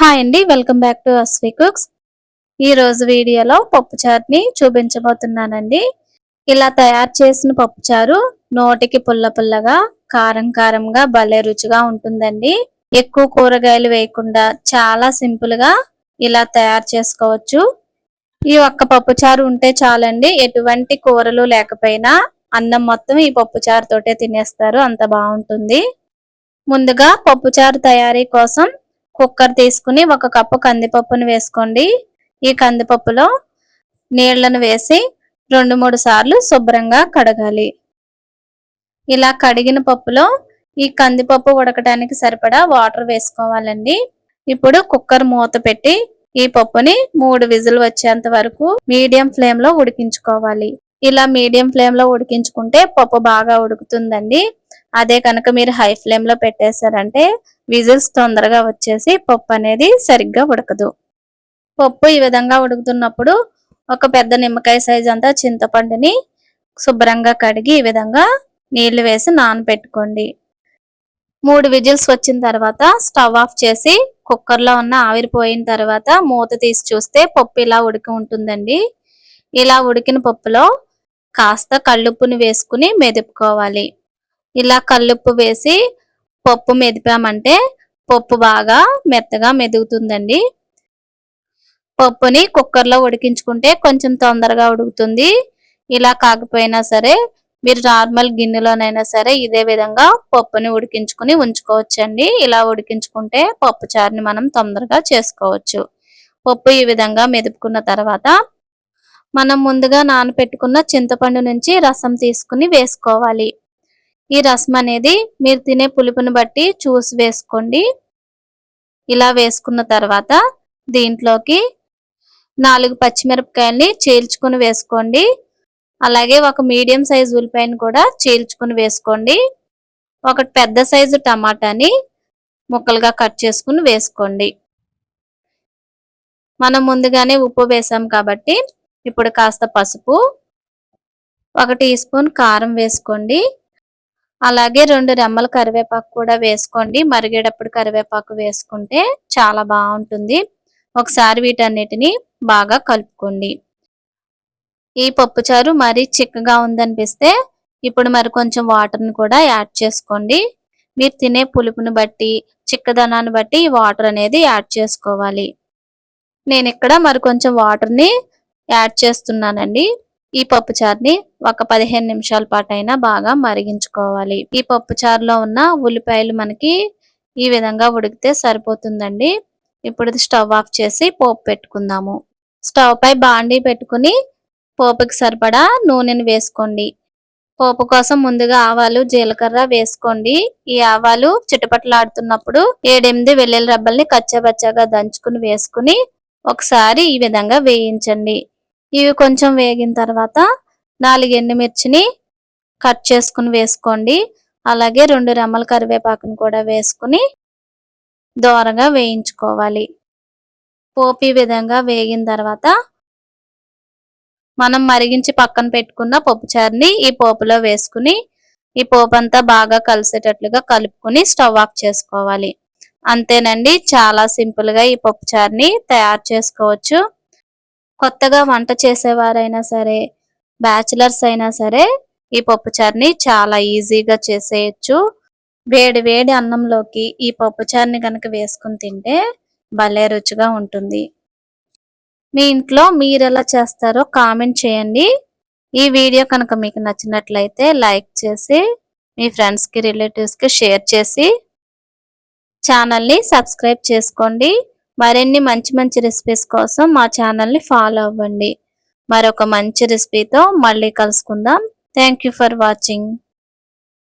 Hi అండి welcome back to Aswi cooks. ఈ రోజు పప్పు చారుని చూపించబోతున్నానండి. ఇలా తయారు చేసిన పప్పుచారు నోటికి పుల్ల పుల్లగా కారం కారంగా భలే రుచిగా ఉంటుందండి. ఎక్కువ కూరగాయలు వేయకుండా చాలా సింపుల్గా ఇలా తయారు చేసుకోవచ్చు. ఈ ఒక్క పప్పుచారు ఉంటే చాలండి ఎటువంటి కూరలు లేకపోయినా అన్నం మొత్తం ఈ పప్పుచారు తోటే తినేస్తారు అంత బాగుంటుంది. ముందుగా పప్పుచారు తయారీ కోసం కుక్కర్ తీసుకుని ఒక కప్పు కందిపప్పును వేసుకోండి. ఈ కందిపప్పులో నీళ్ళను వేసి రెండు మూడు సార్లు శుభ్రంగా కడగాలి. ఇలా కడిగిన పప్పులో ఈ కందిపప్పు ఉడకడానికి సరిపడా వాటర్ వేసుకోవాలండి. ఇప్పుడు కుక్కర్ మూత పెట్టి ఈ పప్పుని మూడు విజులు వచ్చేంత వరకు మీడియం ఫ్లేమ్లో ఉడికించుకోవాలి. ఇలా మీడియం ఫ్లేమ్లో ఉడికించుకుంటే పప్పు బాగా ఉడుకుతుందండి. అదే కనుక మీరు హై ఫ్లేమ్లో పెట్టేశారంటే విజిల్స్ తొందరగా వచ్చేసి పప్పు అనేది సరిగ్గా ఉడకదు. పప్పు ఈ విధంగా ఉడుకుతున్నప్పుడు ఒక పెద్ద నిమ్మకాయ సైజ్ అంతా చింతపండుని శుభ్రంగా కడిగి ఈ విధంగా నీళ్ళు వేసి నానబెట్టుకోండి మూడు విజిల్స్ వచ్చిన తర్వాత స్టవ్ ఆఫ్ చేసి కుక్కర్లో ఉన్న ఆవిరిపోయిన తర్వాత మూత తీసి చూస్తే పప్పు ఇలా ఉడికి ఉంటుందండి. ఇలా ఉడికిన పప్పులో కాస్త కళ్ళుప్పుని వేసుకుని మెదుపుకోవాలి. ఇలా కల్లుప్పు వేసి పప్పు మెదిపామంటే పప్పు బాగా మెత్తగా మెదుగుతుందండి. పప్పుని కుక్కర్లో ఉడికించుకుంటే కొంచెం తొందరగా ఉడుకుతుంది. ఇలా కాకపోయినా సరే మీరు నార్మల్ గిన్నెలోనైనా సరే ఇదే విధంగా పప్పుని ఉడికించుకుని ఉంచుకోవచ్చండి. ఇలా ఉడికించుకుంటే పప్పు చారుని మనం తొందరగా చేసుకోవచ్చు. పప్పు ఈ విధంగా మెదుపుకున్న తర్వాత మనం ముందుగా నానపెట్టుకున్న చింతపండు నుంచి రసం తీసుకుని వేసుకోవాలి. ఈ రసం అనేది మీరు తినే పులుపుని బట్టి చూసి వేసుకోండి. ఇలా వేసుకున్న తర్వాత దీంట్లోకి నాలుగు పచ్చిమిరపకాయల్ని చీల్చుకుని వేసుకోండి. అలాగే ఒక మీడియం సైజు ఉల్లిపాయను కూడా చీల్చుకుని వేసుకోండి. ఒక పెద్ద సైజు టమాటాని ముక్కలుగా కట్ చేసుకుని వేసుకోండి. మనం ముందుగానే ఉప్పు వేసాం కాబట్టి ఇప్పుడు కాస్త పసుపు ఒక టీ స్పూన్ కారం వేసుకోండి. అలాగే రెండు రెమ్మల కరివేపాకు కూడా వేసుకోండి. మరిగేటప్పుడు కరివేపాకు వేసుకుంటే చాలా బాగుంటుంది. ఒకసారి వీటన్నిటిని బాగా కలుపుకోండి. ఈ పప్పుచారు మరీ చిక్కగా ఉందనిపిస్తే ఇప్పుడు మరి కొంచెం వాటర్ని కూడా యాడ్ చేసుకోండి. మీరు తినే పులుపుని బట్టి చిక్కదనాన్ని బట్టి ఈ వాటర్ అనేది యాడ్ చేసుకోవాలి. నేను ఇక్కడ మరి కొంచెం వాటర్ని యాడ్ చేస్తున్నానండి. ఈ పప్పు చారుని ఒక పదిహేను నిమిషాల పాటు అయినా బాగా మరిగించుకోవాలి. ఈ పప్పు చారులో ఉన్న ఉల్లిపాయలు మనకి ఈ విధంగా ఉడికితే సరిపోతుందండి. ఇప్పుడు స్టవ్ ఆఫ్ చేసి పోపు పెట్టుకుందాము. స్టవ్ పై బాండీ పెట్టుకుని పోపుకి సరిపడా నూనెని వేసుకోండి. పోపు కోసం ముందుగా ఆవాలు జీలకర్ర వేసుకోండి. ఈ ఆవాలు చిటపట్లాడుతున్నప్పుడు ఏడెనిమిది వెల్లుల్లి రబ్బల్ని కచ్చబచ్చగా దంచుకుని వేసుకుని ఒకసారి ఈ విధంగా వేయించండి. ఇవి కొంచెం వేగిన తర్వాత నాలుగు ఎండుమిర్చిని కట్ చేసుకుని వేసుకోండి. అలాగే రెండు రెమ్మల కరివేపాకుని కూడా వేసుకుని దోరగా వేయించుకోవాలి. పోపు ఈ విధంగా వేగిన తర్వాత మనం మరిగించి పక్కన పెట్టుకున్న పప్పుచారుని ఈ పోపులో వేసుకుని ఈ పోపు అంతా బాగా కలిసేటట్లుగా కలుపుకుని స్టవ్ ఆఫ్ చేసుకోవాలి. అంతేనండి చాలా సింపుల్గా ఈ పప్పుచారుని తయారు చేసుకోవచ్చు. కొత్తగా వంట చేసేవారైనా సరే బ్యాచిలర్స్ అయినా సరే ఈ పప్పుచారుని చాలా ఈజీగా చేసేయచ్చు. వేడి వేడి అన్నంలోకి ఈ పప్పుచారుని కనుక వేసుకుని తింటే భలే రుచిగా ఉంటుంది. మీ ఇంట్లో మీరు ఎలా చేస్తారో కామెంట్ చేయండి. ఈ వీడియో కనుక మీకు నచ్చినట్లయితే లైక్ చేసి మీ ఫ్రెండ్స్కి రిలేటివ్స్కి షేర్ చేసి ఛానల్ని సబ్స్క్రైబ్ చేసుకోండి. మరిన్ని మంచి మంచి రెసిపీస్ కోసం మా ఛానల్ని ఫాలో అవ్వండి. మరొక మంచి రెసిపీతో మళ్ళీ కలుసుకుందాం. Thank for watching